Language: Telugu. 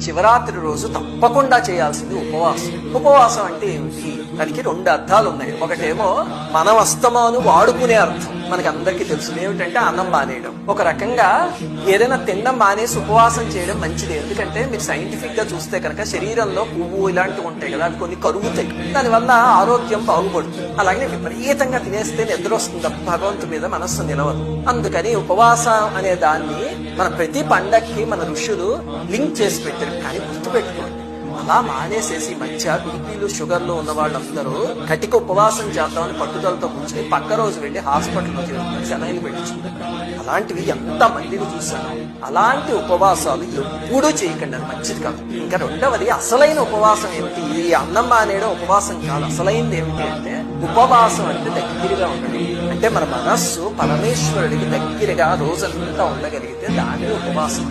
శివరాత్రి రోజు తప్పకుండా చేయాల్సింది ఉపవాసం. ఉపవాసం అంటే ఏమిటి? దానికి రెండు అర్థాలు ఉన్నాయి. ఒకటేమో మనం అస్తమాను వాడుకునే అర్థం. మనకి అందరికీ తెలుసు ఏమిటంటే అన్నం మానేయడం ఒక రకంగా ఏదైనా తినడం మానేసి ఉపవాసం చేయడం మంచిది. ఎందుకంటే మీరు సైంటిఫిక్గా చూస్తే కనుక శరీరంలో పువ్వు ఇలాంటివి ఉంటాయి కదా అవి కొన్ని కరుగుతాయి. దానివల్ల ఆరోగ్యం బాగుపడుతుంది. అలాగే విపరీతంగా తినేస్తే నిద్ర వస్తుంది. భగవంతు మీద మనస్సు నిలవదు. అందుకని ఉపవాసం అనే దాన్ని మన ప్రతి పండక్కి మన ఋషులు లింక్ చేసి పెట్టారు కానీ గుర్తుపెట్టుకోండి. అలా మానేసేసి మధ్య బీపీలు షుగర్లు ఉన్న వాళ్ళందరూ కటిక ఉపవాసం చేద్దామని పట్టుదలతో కూర్చొని పక్క రోజు వెళ్ళి హాస్పిటల్లో చేరుకుని సెలైన్ పెట్టించుకుంటారు అలాంటివి ఎంత మందిని చూశాను అలాంటి ఉపవాసాలు ఎప్పుడూ చేయకండి అది మంచిది కాదు. ఇంకా రెండవది అసలైన ఉపవాసం ఏమిటి? ఈ అన్నం మానేయడం ఉపవాసం కాదు. అసలైనది ఏమిటి అంటే ఉపవాసం అంటే దగ్గరగా ఉండడం అంటే మన మనస్సు పరమేశ్వరుడికి దగ్గరగా రోజంతా ఉండగలిగితే దాన్ని ఉపవాసం